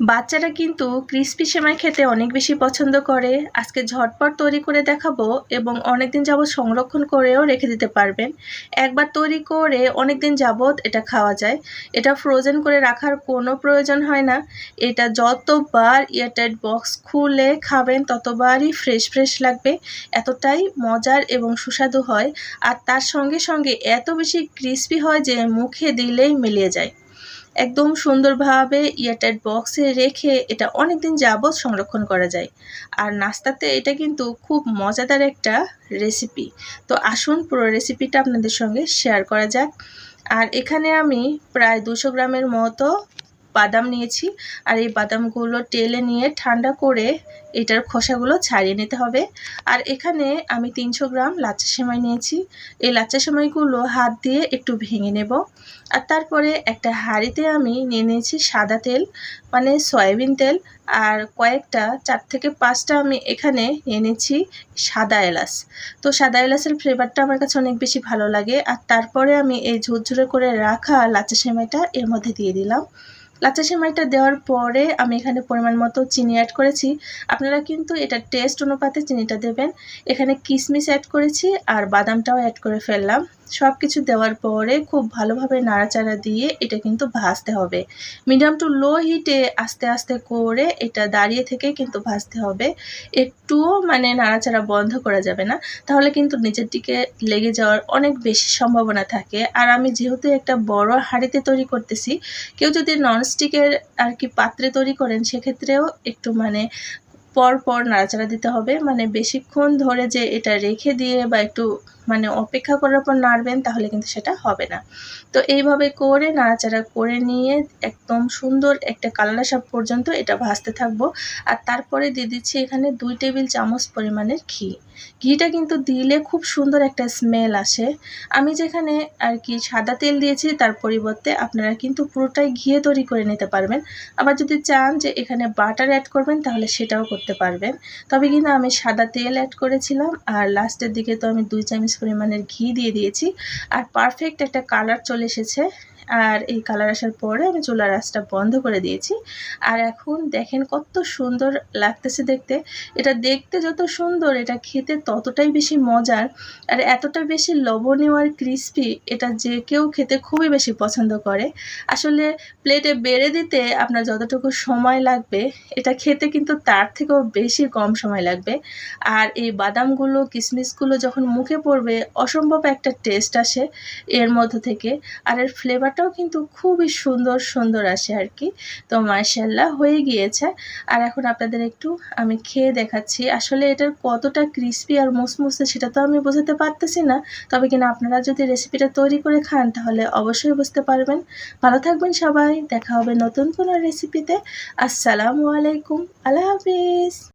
বাচ্চারা কিন্তু ক্রিস্পি সেমাই খেতে অনেক বেশি পছন্দ করে। আজকে ঝটপট তৈরি করে দেখাবো এবং অনেকদিন যাবৎ সংরক্ষণ করেও রেখে দিতে পারবেন। একবার তৈরি করে অনেকদিন যাবৎ এটা খাওয়া যায়। এটা ফ্রোজেন করে রাখার কোনো প্রয়োজন হয় না। এটা যতবার এয়ারটাইট বক্স খুলে খাবেন, ততবারই ফ্রেশ ফ্রেশ লাগবে। এতটাই মজার এবং সুস্বাদু হয়। আর তার সঙ্গে সঙ্গে এত বেশি ক্রিস্পি হয় যে মুখে দিলেই মিলিয়ে যায়। একদম সুন্দরভাবে ইয়ারটাইট বক্সে রেখে এটা অনেকদিন যাবৎ সংরক্ষণ করা যায়। আর নাস্তাতে এটা কিন্তু খুব মজাদার একটা রেসিপি তো আসুন পুরো রেসিপিটা আপনাদের সঙ্গে শেয়ার করা যাক। আর এখানে আমি প্রায় দুশো গ্রামের মতো বাদাম নিয়েছি আর এই বাদামগুলো টেলে নিয়ে ঠান্ডা করে এটার খোসাগুলো ছাড়িয়ে নিতে হবে। আর এখানে আমি তিনশো গ্রাম লাচ্চা সেমাই নিয়েছি। এই লাচ্চা সেমাইগুলো হাত দিয়ে একটু ভেঙে নেব। আর তারপরে একটা হাঁড়িতে আমি নিয়ে নিয়েছি সাদা তেল মানে সয়াবিন তেল। আর কয়েকটা, চার থেকে পাঁচটা আমি এখানে নিয়ে নিয়েছি সাদা এলাচ। তো সাদা এলাচের ফ্লেভারটা আমার কাছে অনেক বেশি ভালো লাগে। আর তারপরে আমি এই ঝুরঝুরে করে রাখা লাচ্চা সেমাইটা এর মধ্যে দিয়ে দিলাম। লাচ্চা সেমাইটা দেওয়ার পরে আমি এখানে পরিমাণ মতো চিনি অ্যাড করেছি। আপনারা কিন্তু এটা টেস্ট অনুপাতে চিনিটা দেবেন। এখানে কিশমিশ অ্যাড করেছি আর বাদামটাও অ্যাড করে ফেললাম। সব কিছু দেওয়ার পরে খুব ভালোভাবে নাড়াচাড়া দিয়ে এটা কিন্তু ভাজতে হবে। মিডিয়াম টু লো হিটে আস্তে আস্তে করে এটা দাঁড়িয়ে থেকে কিন্তু ভাজতে হবে। একটুও মানে নাড়াচাড়া বন্ধ করা যাবে না। তাহলে কিন্তু নিচের দিকে লেগে যাওয়ার অনেক বেশি সম্ভাবনা থাকে। আর আমি যেহেতু একটা বড় হাঁড়িতে তৈরি করতেছি, কেউ যদি ননস্টিকের আর কি পাত্রে তৈরি করেন, সেক্ষেত্রেও একটু মানে পর পর নাড়াচাড়া দিতে হবে। মানে বেশিক্ষণ ধরে যে এটা রেখে দিয়ে বা একটু মানে অপেক্ষা করার পর নাড়বেন, তাহলে কিন্তু সেটা হবে না। তো এইভাবে করে নাড়াচাড়া করে নিয়ে একদম সুন্দর একটা কালার আসা পর্যন্ত এটা ভাজতে থাকব। আর তারপরে দিয়ে দিচ্ছি এখানে দুই টেবিল চামচ পরিমাণের ঘি। ঘিটা কিন্তু দিলে খুব সুন্দর একটা স্মেল আসে। আমি যেখানে আর কি সাদা তেল দিয়েছি, তার পরিবর্তে আপনারা কিন্তু পুরোটাই ঘিয়ে তৈরি করে নিতে পারবেন। আবার যদি চান যে এখানে বাটার অ্যাড করবেন, তাহলে সেটাও করতে পারবেন। তবে কিন্তু আমি সাদা তেল অ্যাড করেছিলাম, আর লাস্টের দিকে তো আমি দুই চামচ পরিমাণের ঘি দিয়ে দিয়েছি। আর পারফেক্ট একটা কালার চলে এসেছে। আর এই কালার আসার পরে আমি চুলার আঁচটা বন্ধ করে দিয়েছি। আর এখন দেখেন কত সুন্দর লাগতেছে দেখতে। এটা দেখতে যত সুন্দর, এটা খেতে ততটাই বেশি মজার আর এতটা বেশি লবণীয় আর ক্রিস্পি এটা যে কেউ খেতে খুবই বেশি পছন্দ করে। আসলে প্লেটে বেড়ে দিতে আপনার যতটুকু সময় লাগবে, এটা খেতে কিন্তু তার থেকেও বেশি কম সময় লাগবে। আর এই বাদামগুলো কিশমিশগুলো যখন মুখে পড়বে, অসম্ভব একটা টেস্ট আসে এর মধ্য থেকে। আর এর ফ্লেভার কালারটাও কিন্তু খুবই সুন্দর সুন্দর আসে আর কি। তো মার্শাল্লাহ হয়ে গিয়েছে। আর এখন আপনাদের একটু আমি খেয়ে দেখাচ্ছি। আসলে এটার কতটা ক্রিস্পি আর মুসমুসে সেটা তো আমি বোঝাতে পারতেছি না। তবে কিনা আপনারা যদি রেসিপিটা তৈরি করে খান, তাহলে অবশ্যই বুঝতে পারবেন। ভালো থাকবেন সবাই। দেখা হবে নতুন কোনো রেসিপিতে আসসালামু আলাইকুম। আল্লাহ হাফিজ।